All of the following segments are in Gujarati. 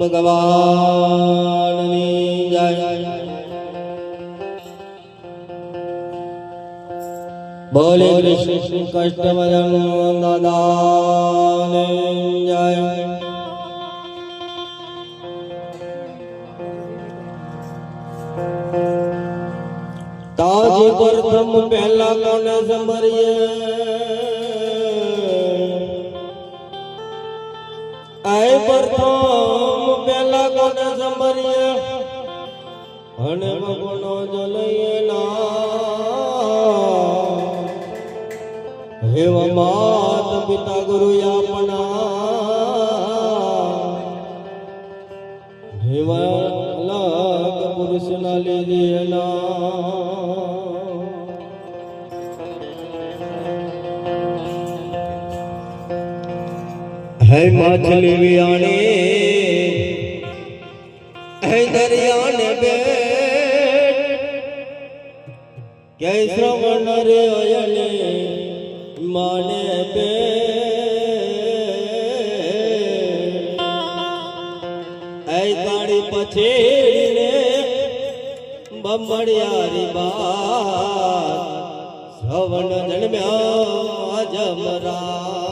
ભગવાનની જય બોલે કૃષ્ણ કષ્ટભજન દાદાની જય તાજ પ્રથમ પહેલા કોને સંભરીએ આય પ્રથમ પહેલા કોને સંભરીએ? અને મગનો જલઈએ ના. હેવ માત પિતા ગુરુ આપણા. હેવ અલગ ના હે માછલી વિયાણી, હે દરિયાને બેટ કે શ્રવણ રે અયલે માને બે એ તાળી પછેડીને બમડિયારી બાત શ્રવણ જન્મ્યા જમરા.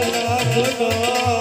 લાખ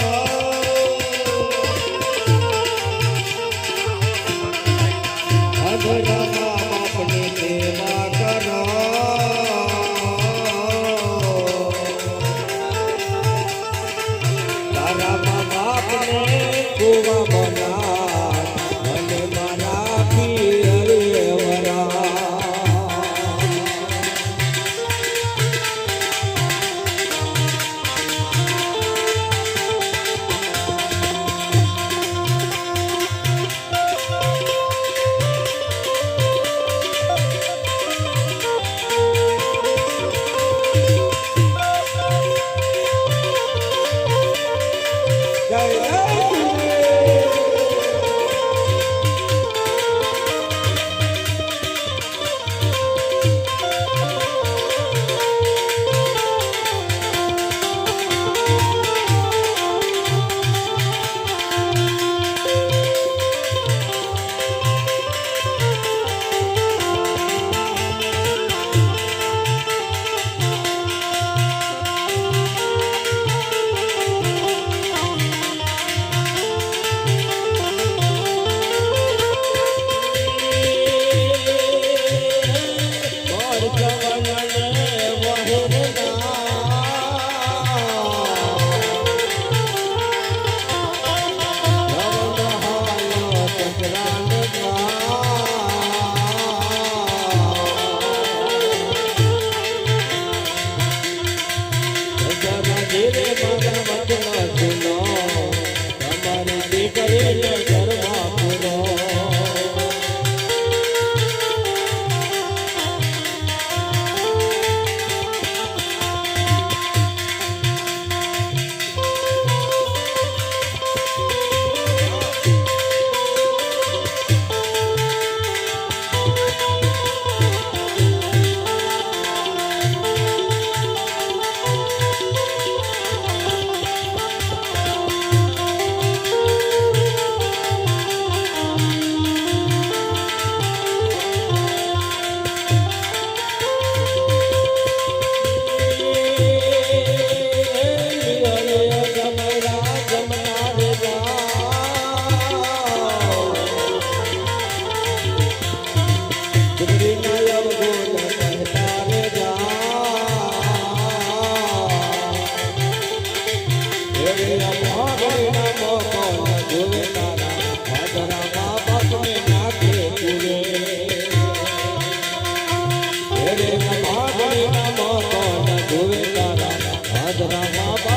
রামা